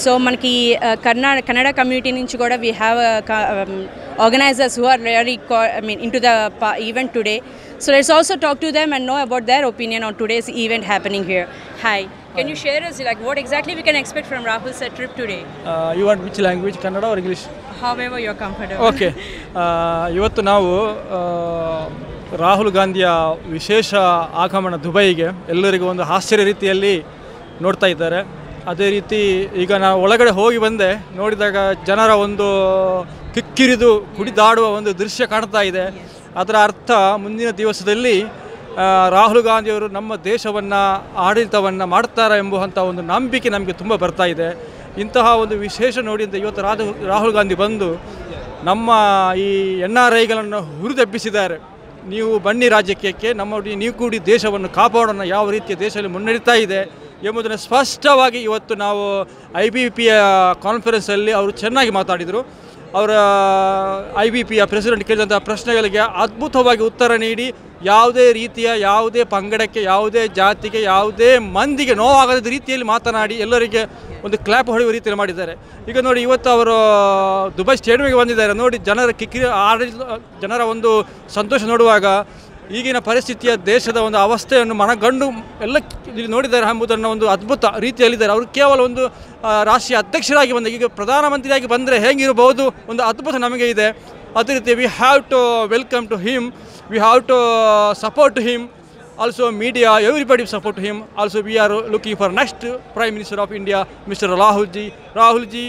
So మనకి కర్ణా Kannada community నుంచి కూడా we have organisers who are really I mean into the event today so let's also talk to them and know about their opinion on today's event happening here hi can you share us like what exactly we can expect from Rahul's uh, trip today Uh, you want which language Kannada or English however you're comfortable okay ಇವತ್ತು ನಾವು ಆ, ರಾಹುಲ್ ಗಾಂಧಿಯ ವಿಶೇಷ ಆಗಮನ ದುಬೈಗೆ ಎಲ್ಲರಿಗೂ ಒಂದು ಆಶ್ಚರ್ಯ ರೀತಿಯಲ್ಲಿ ನೋಡ್ತಾ ಇದ್ದಾರೆ ಅದೇ ರೀತಿ ಈಗ ನಾವು ಒಳಗಡೆ ಹೋಗಿ ಬಂದೆ, ನೋಡಿದಾಗ ಜನರ ಒಂದು ಕಿಕ್ಕಿರಿದು, ಕುಡಿದಾಡುವ ಒಂದು ದೃಶ್ಯ ಕಾಣ್ತಾ ಇದೆ. ಅದರ ಅರ್ಥ ಮುಂದಿನ ದಿವಸದಲ್ಲಿ ರಾಹುಲ್ ಗಾಂಧಿಯವರು ನಮ್ಮ ದೇಶವನ್ನು, ಆಡಳಿತವನ್ನು ಮಾಡ್ತಾರೆ ಎಂಬುವಂಥ ಒಂದು ನಂಬಿಕೆ ನಮಗೆ ತುಂಬ ಬರ್ತಾ ಇದೆ. ಇಂತಹ ಒಂದು ವಿಶೇಷ ನೋಡಿದ ಇವತ್ತು ರಾಧು, ರಾಹುಲ್ ಗಾಂಧಿ ಬಂದು ನಮ್ಮ ಈ ಎನ್ ಆರ್ ಐಗಳನ್ನು ಹುರಿದೆಬ್ಬಿಸಿದ್ದಾರೆ. ನೀವು ಬನ್ನಿ ರಾಜಕೀಯಕ್ಕೆ, ನಮ್ಮ, ನೀವು ಕೂಡಿ ದೇಶವನ್ನು ಕಾಪಾಡೋಣ, ಯಾವ ರೀತಿಯ ದೇಶದಲ್ಲಿ ಮುನ್ನಡೀತಾ ಇದೆ. ಎಂಬುದನ್ನು ಸ್ಪಷ್ಟವಾಗಿ ಇವತ್ತು ನಾವು ಐ ಬಿ ಪಿಯ ಕಾನ್ಫರೆನ್ಸಲ್ಲಿ ಅವರು ಚೆನ್ನಾಗಿ ಮಾತಾಡಿದರು. ಅವರ ಐ ಬಿ ಪಿಯ ಪ್ರೆಸಿಡೆಂಟ್ ಕೇಳಿದಂಥ ಪ್ರಶ್ನೆಗಳಿಗೆ ಅದ್ಭುತವಾಗಿ ಉತ್ತರ ನೀಡಿ ಯಾವುದೇ ರೀತಿಯ, ಯಾವುದೇ ಪಂಗಡಕ್ಕೆ, ಯಾವುದೇ ಜಾತಿಗೆ, ಯಾವುದೇ ಮಂದಿಗೆ ನೋವಾಗದ ರೀತಿಯಲ್ಲಿ ಮಾತನಾಡಿ ಎಲ್ಲರಿಗೆ ಒಂದು ಕ್ಲಾಪ್ ಹೊಡೆಯುವ ರೀತಿಯಲ್ಲಿ ಮಾಡಿದ್ದಾರೆ. ಈಗ ನೋಡಿ, ಇವತ್ತು ಅವರು, ದುಬೈ ಸ್ಟೇಡಿಯಮ್ಗೆ ಬಂದಿದ್ದಾರೆ. ನೋಡಿ, ಜನರ ಕಿಕ್ಕಿ ಆಡಳಿತ, ಜನರ ಒಂದು ಸಂತೋಷ ನೋಡುವಾಗ ಈಗಿನ ಪರಿಸ್ಥಿತಿಯ ದೇಶದ ಒಂದು ಅವಸ್ಥೆಯನ್ನು ಮನಗಂಡು ಎಲ್ಲ ಇಲ್ಲಿ ನೋಡಿದ್ದಾರೆ ಎಂಬುದನ್ನು ಒಂದು ಅದ್ಭುತ ರೀತಿಯಲ್ಲಿದ್ದಾರೆ. ಅವರು ಕೇವಲ ಒಂದು ರಾಷ್ಟ್ರೀಯ ಅಧ್ಯಕ್ಷರಾಗಿ ಬಂದ, ಈಗ ಪ್ರಧಾನಮಂತ್ರಿಯಾಗಿ ಬಂದರೆ ಹೇಗಿರಬಹುದು? ಒಂದು ಅದ್ಭುತ ನಮಗೆ ಇದೆ. ಅದೇ ರೀತಿ we have to welcome to him we have to support to him also media everybody support him also we are looking for next prime minister of India mister Rahul ji Rahul ji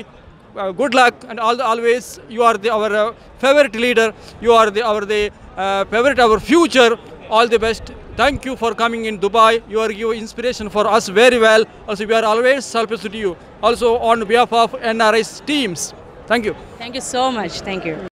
uh, good luck and all always you are the our uh, favorite leader. You are the our the uh, favorite our future. All the best. Thank you for coming in dubai. You are give inspiration for us very well. Also we are always helpful to you. Also on behalf of NRS teams. Thank you. Thank you so much. Thank you